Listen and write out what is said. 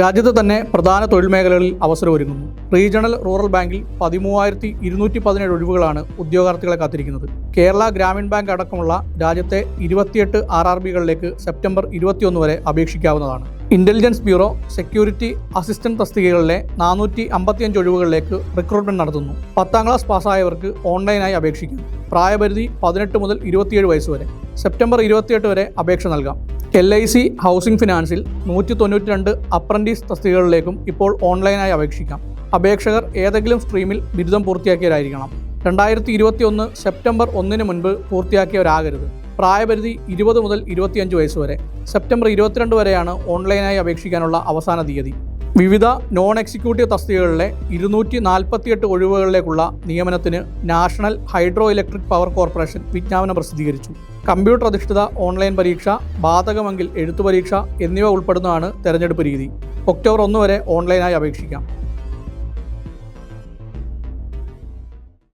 രാജ്യത്ത് തന്നെ പ്രധാന തൊഴിൽ മേഖലകളിൽ അവസരമൊരുങ്ങുന്നു റീജിയണൽ റൂറൽ ബാങ്കിൽ പതിമൂവായിരത്തി ഇരുന്നൂറ്റി പതിനേഴ് ഒഴിവുകളാണ് ഉദ്യോഗാർത്ഥികളെ കാത്തിരിക്കുന്നത്. കേരള ഗ്രാമീൺ ബാങ്ക് അടക്കമുള്ള രാജ്യത്തെ ഇരുപത്തിയെട്ട് ആർ ആർ ബികളിലേക്ക് സെപ്റ്റംബർ ഇരുപത്തിയൊന്ന് വരെ അപേക്ഷിക്കാവുന്നതാണ്. ഇന്റലിജൻസ് ബ്യൂറോ സെക്യൂരിറ്റി അസിസ്റ്റന്റ് തസ്തികകളിലെ നാനൂറ്റി അമ്പത്തിയഞ്ച് ഒഴിവുകളിലേക്ക് റിക്രൂട്ട്മെന്റ് നടത്തുന്നു. പത്താം ക്ലാസ് പാസ്സായവർക്ക് ഓൺലൈനായി അപേക്ഷിക്കും പ്രായപരിധി പതിനെട്ട് മുതൽ ഇരുപത്തിയേഴ് വയസ്സ് വരെ. സെപ്റ്റംബർ ഇരുപത്തിയെട്ട് വരെ അപേക്ഷ നൽകാം. എൽ ഐ സി ഹൗസിംഗ് ഫിനാൻസിൽ നൂറ്റി തൊണ്ണൂറ്റി രണ്ട് അപ്രന്റീസ് തസ്തികകളിലേക്കും ഇപ്പോൾ ഓൺലൈനായി അപേക്ഷിക്കാം. അപേക്ഷകർ ഏതെങ്കിലും സ്ട്രീമിൽ ബിരുദം പൂർത്തിയാക്കിയവരായിരിക്കണം. രണ്ടായിരത്തി ഇരുപത്തി ഒന്ന് സെപ്റ്റംബർ ഒന്നിന് മുൻപ് പൂർത്തിയാക്കിയവരാകരുത്. പ്രായപരിധി ഇരുപത് മുതൽ ഇരുപത്തിയഞ്ച് വയസ്സ് വരെ. സെപ്റ്റംബർ ഇരുപത്തിരണ്ട് വരെയാണ് ഓൺലൈനായി അപേക്ഷിക്കാനുള്ള അവസാന തീയതി. വിവിധ നോൺ എക്സിക്യൂട്ടീവ് തസ്തികകളിലെ ഇരുന്നൂറ്റി നാൽപ്പത്തിയെട്ട് ഒഴിവുകളിലേക്കുള്ള നിയമനത്തിന് national hydro electric power corporation വിജ്ഞാപനം പ്രസിദ്ധീകരിച്ചു. കമ്പ്യൂട്ടർ അധിഷ്ഠിത ഓൺലൈൻ പരീക്ഷ ബാധകമെങ്കിൽ എഴുത്തു പരീക്ഷ എന്നിവ ഉൾപ്പെടുന്നതാണ് തെരഞ്ഞെടുപ്പ് രീതി. ഒക്ടോബർ ഒന്ന് വരെ ഓൺലൈനായി അപേക്ഷിക്കാം.